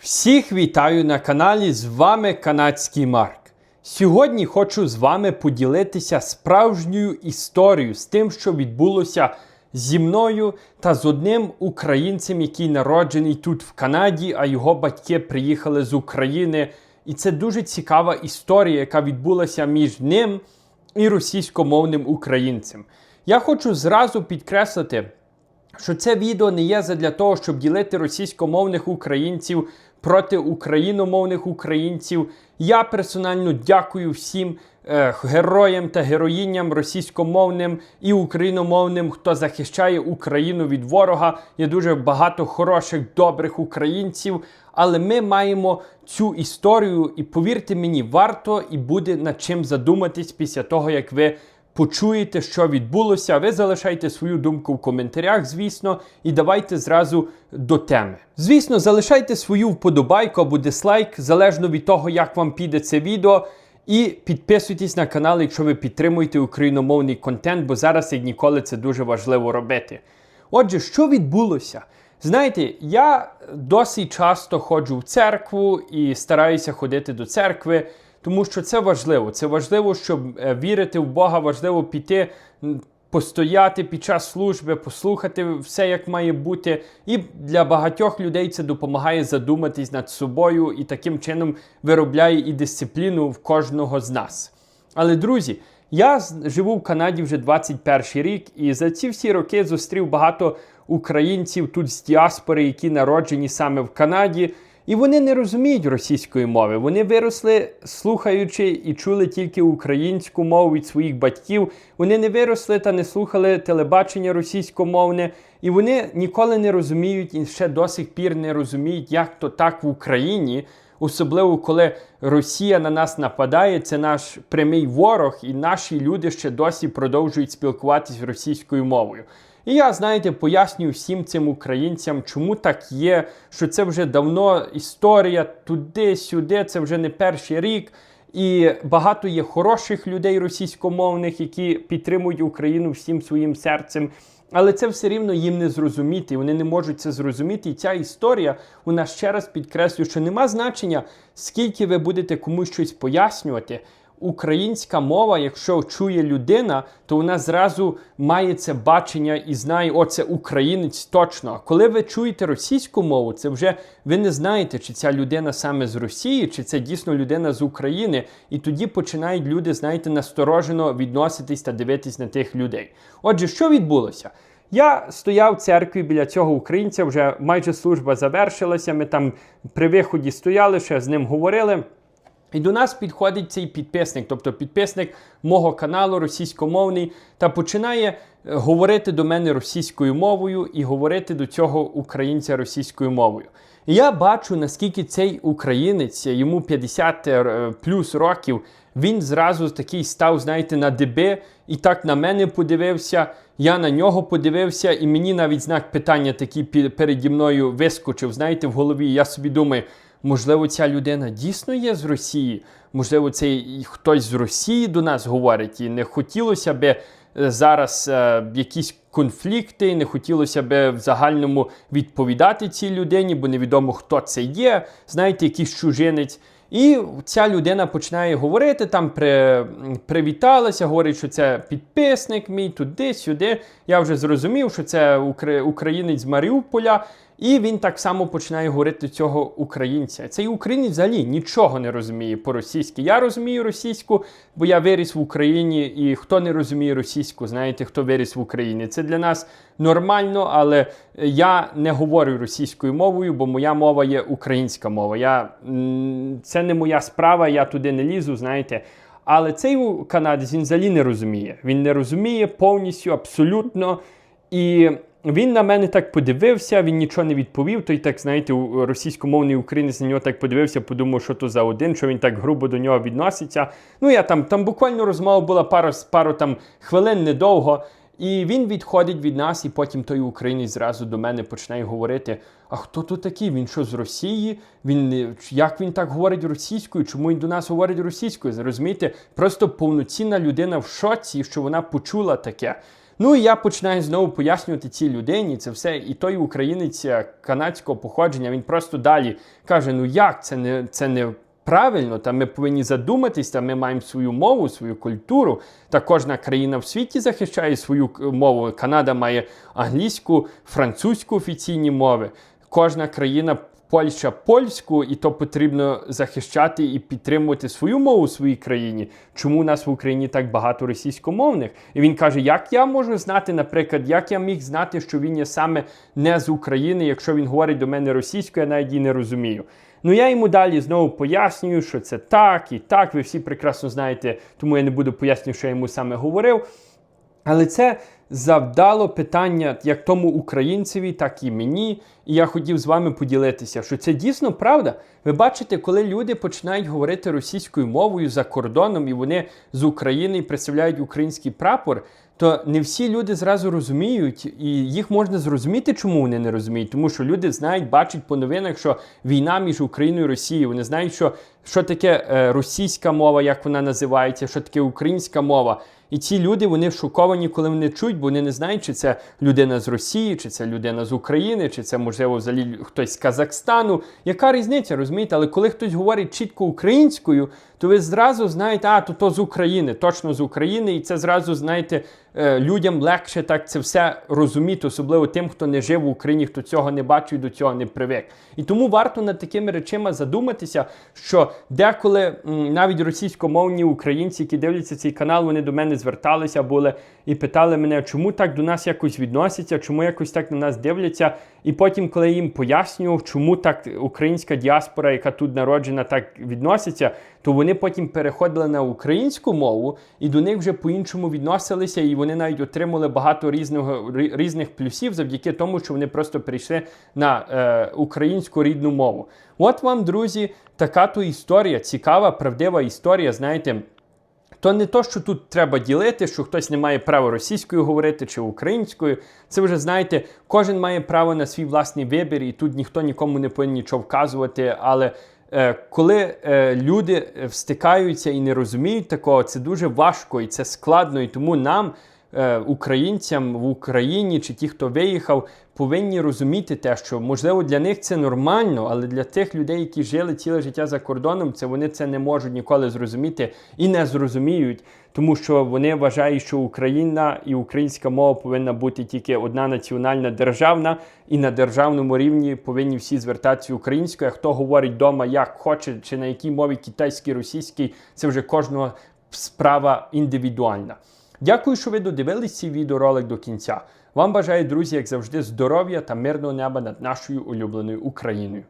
Всіх вітаю на каналі. З вами канадський Марк. Сьогодні хочу з вами поділитися справжньою історією з тим, що відбулося зі мною та з одним українцем, який народжений тут в Канаді, а його батьки приїхали з України. І це дуже цікава історія, яка відбулася між ним і російськомовним українцем. Я хочу зразу підкреслити, що це відео не є задля того, щоб ділити російськомовних українців проти україномовних українців. Я персонально дякую всім е, героям та героїням російськомовним і україномовним, хто захищає Україну від ворога. Є дуже багато хороших, добрих українців. Але ми маємо цю історію, і повірте мені, варто і буде над чим задуматись після того, як ви почуєте, що відбулося. Ви залишайте свою думку в коментарях, звісно, і давайте зразу до теми. Звісно, залишайте свою вподобайку або дислайк, залежно від того, як вам піде це відео. І підписуйтесь на канал, якщо ви підтримуєте україномовний контент, бо зараз як ніколи це дуже важливо робити. Отже, що відбулося? Знаєте, я досить часто ходжу в церкву і стараюся ходити до церкви, тому що це важливо. Це важливо, щоб е, вірити в Бога, важливо піти, постояти під час служби, послухати все, як має бути. І для багатьох людей це допомагає задуматись над собою і таким чином виробляє і дисципліну в кожного з нас. Але, друзі, я живу в Канаді вже 21 рік, і за ці всі роки зустрів багато українців тут з діаспори, які народжені саме в Канаді. І вони не розуміють російської мови. Вони виросли, слухаючи і чули тільки українську мову від своїх батьків. Вони не виросли та не слухали телебачення російськомовне, і вони ніколи не розуміють і ще до сих пір не розуміють, як то так в Україні. Особливо коли Росія на нас нападає, це наш прямий ворог, і наші люди ще досі продовжують спілкуватись російською мовою. І я, знаєте, пояснюю всім цим українцям, чому так є, що це вже давно історія туди-сюди, це вже не перший рік. І багато є хороших людей російськомовних, які підтримують Україну всім своїм серцем. Але це все рівно їм не зрозуміти, вони не можуть це зрозуміти. І ця історія у нас ще раз підкреслює, що нема значення, скільки ви будете комусь щось пояснювати. Українська мова, якщо чує людина, то вона зразу має це бачення і знає, о, це українець точно. А коли ви чуєте російську мову, це вже ви не знаєте, чи ця людина саме з Росії, чи це дійсно людина з України. І тоді починають люди, знаєте, насторожено відноситись та дивитись на тих людей. Отже, що відбулося? Я стояв в церкві біля цього українця, вже майже служба завершилася. Ми там при виході стояли, ще з ним говорили. І до нас підходить цей підписник, тобто підписник мого каналу російськомовний, та починає е, говорити до мене російською мовою і говорити до цього українця російською мовою. І я бачу, наскільки цей українець, йому 50 е, плюс років, він зразу такий став, знаєте, на диби і так на мене подивився. Я на нього подивився, і мені навіть знак питання такий переді мною вискочив, знаєте, в голові. Я собі думаю. Можливо, ця людина дійсно є з Росії. Можливо, це хтось з Росії до нас говорить, і не хотілося би е, зараз е, якісь конфлікти, не хотілося би в загальному відповідати цій людині, бо невідомо, хто це є. Знаєте, якийсь чужинець. І ця людина починає говорити, там при, привіталася, говорить, що це підписник мій туди-сюди. Я вже зрозумів, що це українець з Маріуполя. І він так само починає говорити цього українця. Цей українець взагалі нічого не розуміє по-російськи. Я розумію російську, бо я виріс в Україні, і хто не розуміє російську, знаєте, хто виріс в Україні. Це для нас нормально, але я не говорю російською мовою, бо моя мова є українська мова. Я, це не моя справа, я туди не лізу, знаєте. Але цей канадець він взагалі не розуміє. Він не розуміє повністю, абсолютно. І він на мене так подивився, він нічого не відповів. Той так, знаєте, російськомовний українець на нього так подивився, подумав, що то за один, що він так грубо до нього відноситься. Ну, я там, там буквально розмова була пару, пару там хвилин недовго. І він відходить від нас, і потім той українець зразу до мене починає говорити: а хто то такий? Він що з Росії? Він не- як він так говорить російською? Чому він до нас говорить російською? Розумієте? Просто повноцінна людина в шоці, що вона почула таке. Ну і я починаю знову пояснювати цій людині це все. І той українець е, канадського походження, він просто далі каже: Ну як це не це не. Правильно, та ми повинні задуматись, та ми маємо свою мову, свою культуру. Та кожна країна в світі захищає свою мову. Канада має англійську, французьку офіційні мови. Кожна країна Польща польську, і то потрібно захищати і підтримувати свою мову в своїй країні. Чому у нас в Україні так багато російськомовних? І він каже: як я можу знати, наприклад, як я міг знати, що він є саме не з України, якщо він говорить до мене російською, я навіть її не розумію. Ну я йому далі знову пояснюю, що це так і так. Ви всі прекрасно знаєте, тому я не буду пояснювати, що я йому саме говорив. Але це завдало питання як тому українцеві, так і мені. І я хотів з вами поділитися, що це дійсно правда. Ви бачите, коли люди починають говорити російською мовою за кордоном, і вони з України і представляють український прапор. То не всі люди зразу розуміють, і їх можна зрозуміти, чому вони не розуміють. Тому що люди знають, бачать по новинах, що війна між Україною і Росією. Вони знають, що, що таке е, російська мова, як вона називається, що таке українська мова. І ці люди вони шоковані, коли вони чують, бо вони не знають, чи це людина з Росії, чи це людина з України, чи це можливо взагалі хтось з Казахстану. Яка різниця, розумієте? Але коли хтось говорить чітко українською, то ви зразу знаєте, а то то з України, точно з України, і це зразу знаєте. Е, Людям легше так це все розуміти, особливо тим, хто не жив в Україні, хто цього не бачив до цього не привик. І тому варто над такими речами задуматися, що деколи навіть російськомовні українці, які дивляться цей канал, вони до мене зверталися були і питали мене, чому так до нас якось відносяться, чому якось так на нас дивляться. І потім, коли я їм пояснював, чому так українська діаспора, яка тут народжена, так відноситься, то вони потім переходили на українську мову і до них вже по-іншому відносилися, і вони навіть отримали багато різного різних плюсів завдяки тому, що вони просто перейшли на е, українську рідну мову. От вам, друзі, така то історія, цікава, правдива історія. Знаєте. То не то, що тут треба ділити, що хтось не має права російською говорити чи українською. Це вже знаєте, кожен має право на свій власний вибір, і тут ніхто нікому не повинен нічого вказувати. Але коли е, люди е, встикаються і не розуміють такого, це дуже важко і це складно. І тому нам, е, українцям в Україні чи ті, хто виїхав, повинні розуміти те, що можливо для них це нормально, але для тих людей, які жили ціле життя за кордоном, це вони це не можуть ніколи зрозуміти і не зрозуміють, тому що вони вважають, що Україна і українська мова повинна бути тільки одна національна державна, і на державному рівні повинні всі звертатися українською. Хто говорить вдома як хоче, чи на якій мові китайській, російській, це вже кожного справа індивідуальна. Дякую, що ви додивились цей відеоролик до кінця. Вам бажаю, друзі, як завжди, здоров'я та мирного неба над нашою улюбленою Україною.